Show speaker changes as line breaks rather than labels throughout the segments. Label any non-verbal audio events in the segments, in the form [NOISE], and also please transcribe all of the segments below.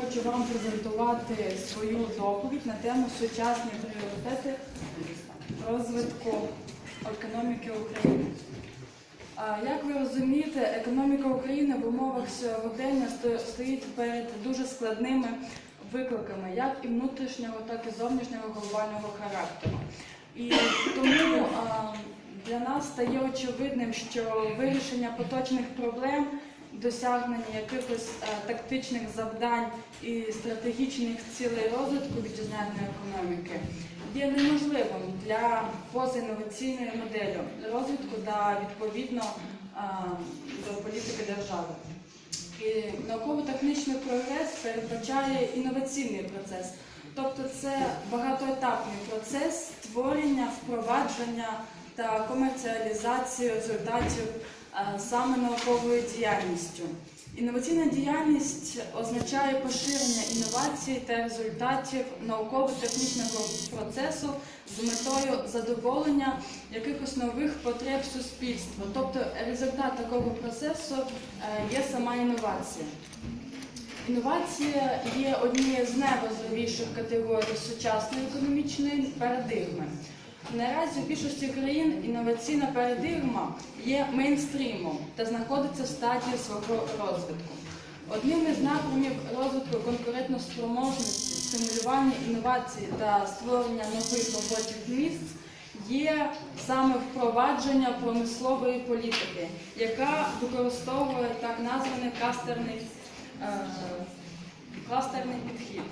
хочу вам презентувати свою доповідь на тему сучасні пріоритети розвитку економіки України. Як ви розумієте, економіка України в умовах сьогодення сто- стоїть перед дуже складними викликами, як і внутрішнього, так і зовнішнього глобального характеру. І тому для нас стає очевидним, що вирішення поточних проблем, досягнення якихось е, тактичних завдань і стратегічних цілей розвитку вітчизняної економіки є неможливим для позаінноваційної моделі розвитку та відповідно а, до політики держави. І науково-технічний прогрес передбачає інноваційний процес, тобто це багатоетапний процес створення, впровадження та комерціалізації результатів саме науковою діяльністю. Інноваційна діяльність означає поширення інновацій та результатів науково-технічного процесу з метою задоволення якихось нових потреб суспільства. Тобто результат такого процесу е, є сама інновація. Інновація є однією з найважливіших категорій сучасної економічної парадигми. Наразі в більшості країн інноваційна парадигма є мейнстрімом та знаходиться в стадії свого розвитку. Одним із напрямів розвитку конкурентоспроможності, стимулювання інновацій та створення нових робочих місць є саме впровадження промислової політики, яка використовує так названий кластерний, е, кластерний підхід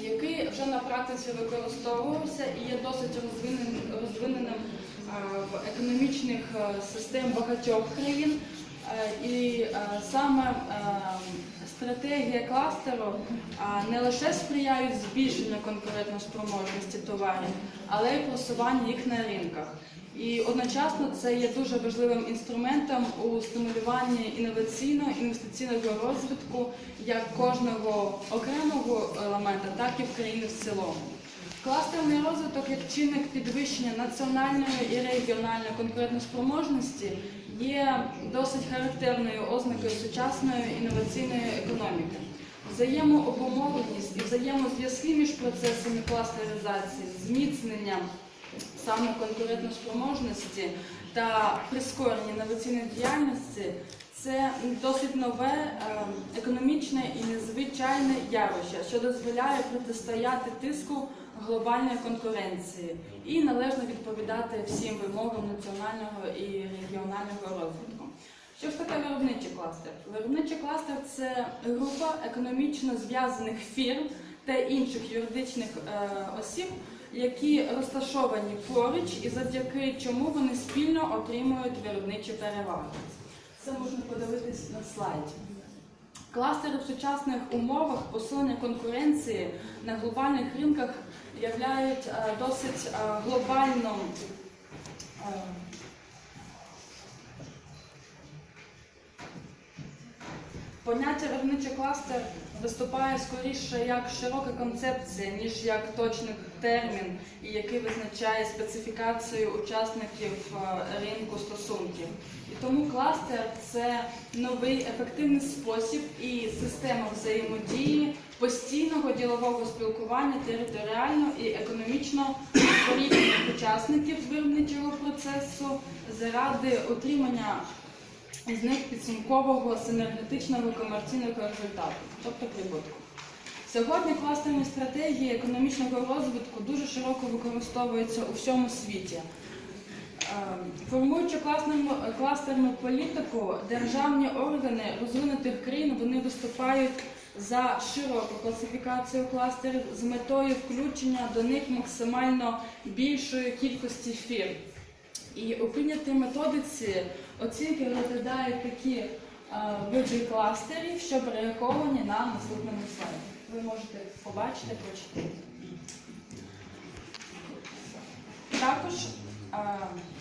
який вже на практиці використовувався і є досить розвиненим, е, в економічних е, систем багатьох країн. Е, І саме стратегія кластеру не лише сприяють збільшенню конкурентоспроможності товарів, але й просуванню їх на ринках. І одночасно це є дуже важливим інструментом у стимулюванні інноваційного інвестиційного розвитку як кожного окремого елемента, так і в країни в цілому. Кластерний розвиток як чинник підвищення національної і регіональної конкурентоспроможності є досить характерною ознакою сучасної інноваційної економіки. Взаємообумовленість і взаємозв'язки між процесами кластеризації, зміцнення саме конкурентоспроможності та прискорення інноваційної діяльності це досить нове е, економічне і незвичайне явище, що дозволяє протистояти тиску глобальної конкуренції і належно відповідати всім вимогам національного і регіонального розвитку. Що ж таке виробничий кластер? Виробничий кластер це група економічно зв'язаних фірм та інших юридичних е, осіб, які розташовані поруч і завдяки чому вони спільно отримують виробничі переваги. Це можна подивитись на слайді. Кластери в сучасних умовах посилення конкуренції на глобальних ринках являють е, досить е, глобальним е, Поняття виробничий кластер виступає скоріше як широка концепція, ніж як точний термін, який визначає специфікацію учасників е, ринку стосунків. І тому кластер це новий ефективний спосіб і система взаємодії постійного ділового спілкування територіально і економічно порівняних [CLEARS THROAT] учасників виробничого процесу заради отримання із них підсумкового синергетичного комерційного результату, тобто прибутку. Сьогодні кластерні стратегії економічного розвитку дуже широко використовуються у всьому світі. Е, Формуючи кластерну, кластерну політику, державні органи розвинутих країн вони виступають за широку класифікацію кластерів з метою включення до них максимально більшої кількості фірм. І у прийнятій методиці оцінки розглядають такі види кластерів, що перераховані на наступному слайді. Ви можете побачити, прочитати. Також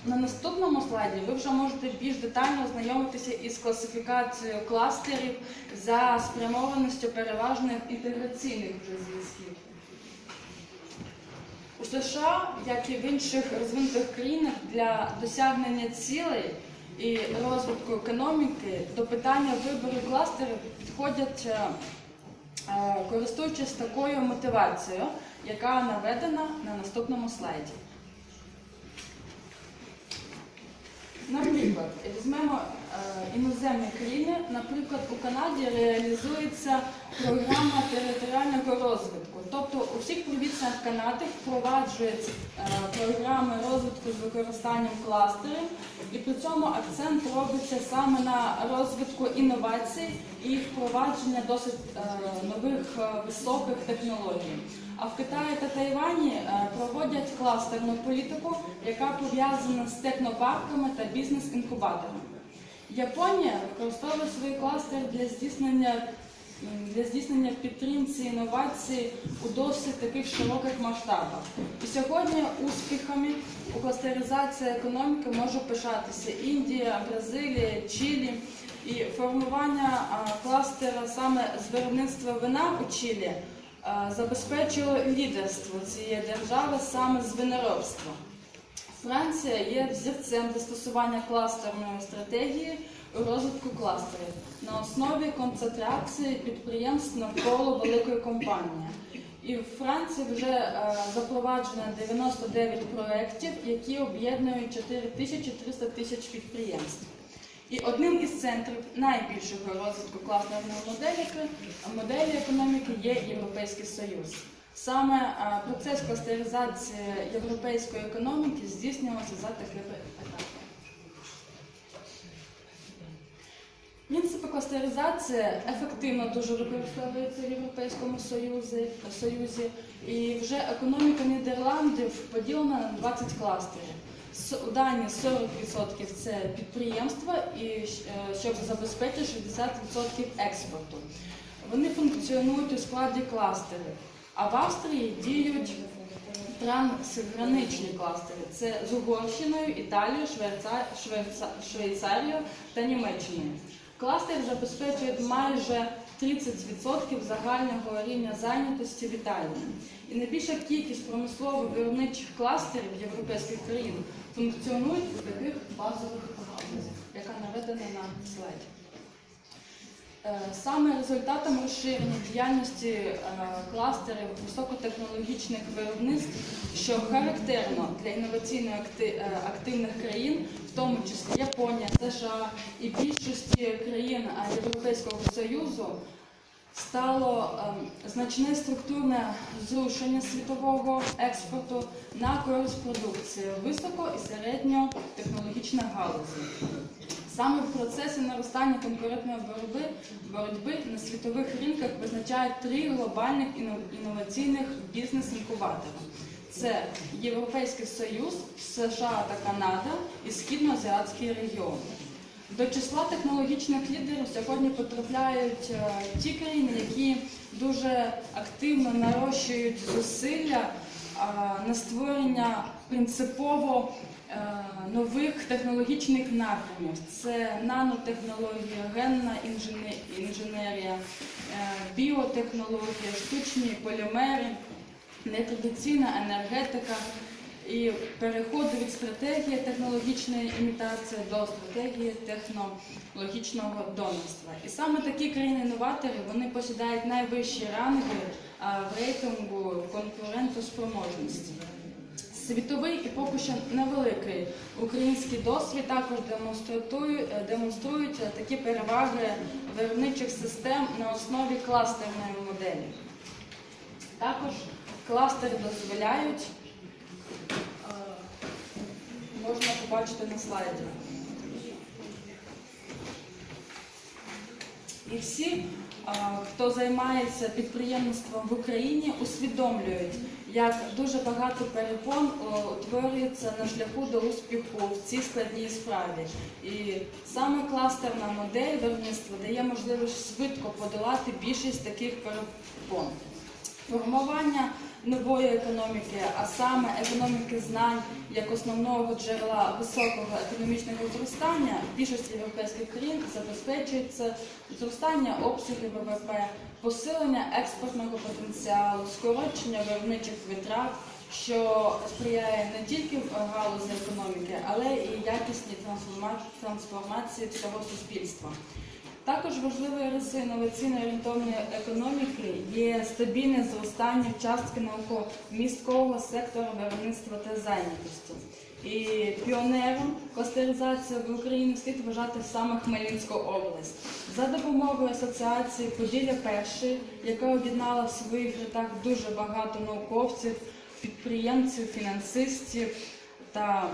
на наступному слайді ви вже можете більш детально ознайомитися із класифікацією кластерів за спрямованістю переважно інтеграційних вже зв'язків. У США, як і в інших розвинутих країнах, для досягнення цілей і розвитку економіки до питання вибору кластерів підходять, е, е, користуючись такою мотивацією, яка наведена на наступному слайді. Наприклад, візьмемо е, іноземні країни. Наприклад, у Канаді реалізується програма територіального розвитку. Тобто у всіх провінціях Канади впроваджують е, програми розвитку з використанням кластерів, і при цьому акцент робиться саме на розвитку інновацій і впровадження досить е, нових високих технологій. А в Китаї та Тайвані е, проводять кластерну політику, яка пов'язана з технопарками та бізнес-інкубаторами. Японія використовує свої кластери для здійснення для здійснення підтримці інновацій у досить таких широких масштабах. І сьогодні успіхами у кластеризації економіки може пишатися Індія, Бразилія, Чилі. І формування кластера саме з виробництва вина у Чилі забезпечило лідерство цієї держави саме з виноробства. Франція є взірцем застосування кластерної стратегії у розвитку кластерів на основі концентрації підприємств навколо великої компанії. І в Франції вже е, запроваджено 99 проєктів, які об'єднують 4300 тисяч підприємств. І одним із центрів найбільшого розвитку кластерної моделі, моделі економіки є Європейський Союз. Саме процес кластеризації європейської економіки здійснювався за такими етапами. Принципи кластеризації ефективно дуже використовуються в Європейському Союзі, Союзі. І вже економіка Нідерландів поділена на 20 кластерів. Данії 40% це підприємства, і е, щоб забезпечити 60% експорту. Вони функціонують у складі кластерів. А в Австрії діють трансграничні кластери. Це з Угорщиною, Італією, Швейца... Швейца... Швейцарією та Німеччиною. Кластер забезпечує майже 30% загального рівня зайнятості в Італії. І найбільша кількість промислово виробничих кластерів європейських країн функціонують в таких базових галузях, яка наведена на слайді. Е, Саме результатом розширення діяльності е, кластерів високотехнологічних виробництв, що характерно для інноваційно е, активних країн, в тому числі Японія, США і більшості країн Європейського Союзу, стало значне структурне зрушення світового експорту на користь продукції високо і середньотехнологічних галузей. Саме в процесі наростання конкурентної боротьби, боротьби на світових ринках визначають три глобальних інноваційних бізнес-інкубатори. Це Європейський Союз, США та Канада і Східноазіатський регіон. До числа технологічних лідерів сьогодні потрапляють е, ті країни, які дуже активно нарощують зусилля е, на створення принципово е, нових технологічних напрямів. Це нанотехнологія, генна інженерія, е, біотехнологія, штучні полімери, нетрадиційна енергетика і переходу від стратегії технологічної імітації до стратегії технологічного донорства. І саме такі країни-інноватори вони посідають найвищі ранги а, в рейтингу конкурентоспроможності. Світовий і поки що невеликий український досвід також демонструють, демонструють такі переваги виробничих систем на основі кластерної моделі. Також кластери дозволяють, е, можна побачити на слайді. І всі, хто займається підприємництвом в Україні, усвідомлюють, як дуже багато перепон утворюється на шляху до успіху в цій складній справі. І саме кластерна модель виробництва дає можливість швидко подолати більшість таких перепон. Формування нової економіки, а саме економіки знань як основного джерела високого економічного зростання в більшості європейських країн забезпечується зростання обсягів ВВП, посилення експортного потенціалу, скорочення виробничих витрат, що сприяє не тільки галузі економіки, але і якісній трансформа- трансформації всього суспільства. Також важливою рисою інноваційно орієнтованої економіки є стабільне зростання частки науково-міського сектору виробництва та зайнятості. І піонером кластеризації в Україні слід вважати саме Хмельницьку область. За допомогою асоціації Поділля Перший, яка об'єднала в своїх рядах дуже багато науковців, підприємців, фінансистів та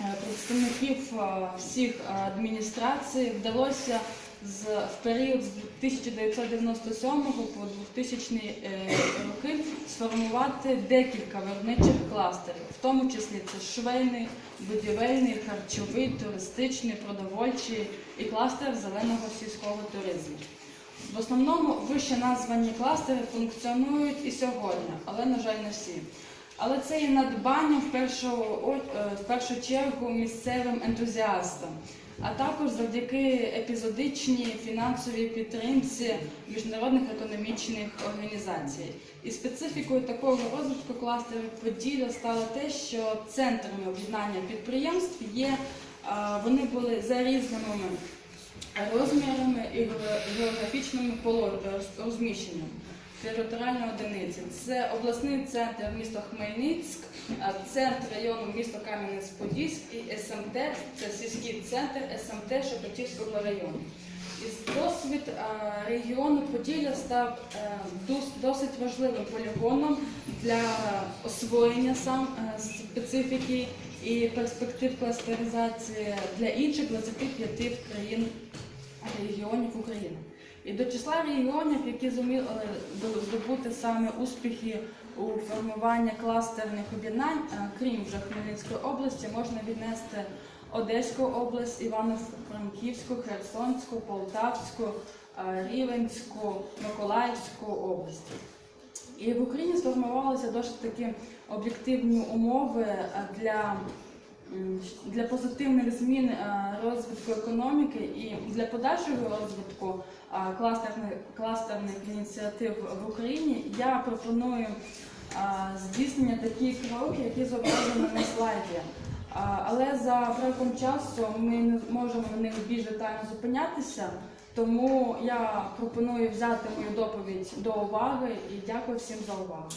е, представників е, всіх е, адміністрацій вдалося з в період з 1997 по 2000 е, роки сформувати декілька виробничих кластерів, в тому числі це швейний, будівельний, харчовий, туристичний, продовольчий і кластер зеленого сільського туризму. В основному вище названі кластери функціонують і сьогодні, але, на жаль, не всі. Але це є надбанням в першу, е, в першу чергу місцевим ентузіастам, а також завдяки епізодичній фінансовій підтримці міжнародних економічних організацій. І специфікою такого розвитку кластерів Поділля стало те, що центрами об'єднання підприємств є, е, вони були за різними розмірами і ге- географічним розміщенням територіальної одиниці. Це обласний центр міста Хмельницьк, центр району місто Кам'янець-Подільськ і СМТ, це сільський центр СМТ Шепетівського району. І досвід регіону Поділля став е, досить важливим полігоном для освоєння сам е, специфіки і перспектив кластеризації для інших 25 країн регіонів України. І до числа регіонів, які зуміли здобути саме успіхи у формуванні кластерних об'єднань, е, крім вже Хмельницької області, можна віднести Одеську область, Івано-Франківську, Херсонську, Полтавську, е, Рівенську, Миколаївську області. І в Україні сформувалися досить такі об'єктивні умови е, для, для позитивних змін е, розвитку економіки і для подальшого розвитку е, кластерних, кластерних ініціатив в Україні я пропоную е, здійснення таких кроків, які зображені на слайді. Але за браком часу ми не можемо на них більш детально зупинятися, тому я пропоную взяти мою доповідь до уваги і дякую всім за увагу.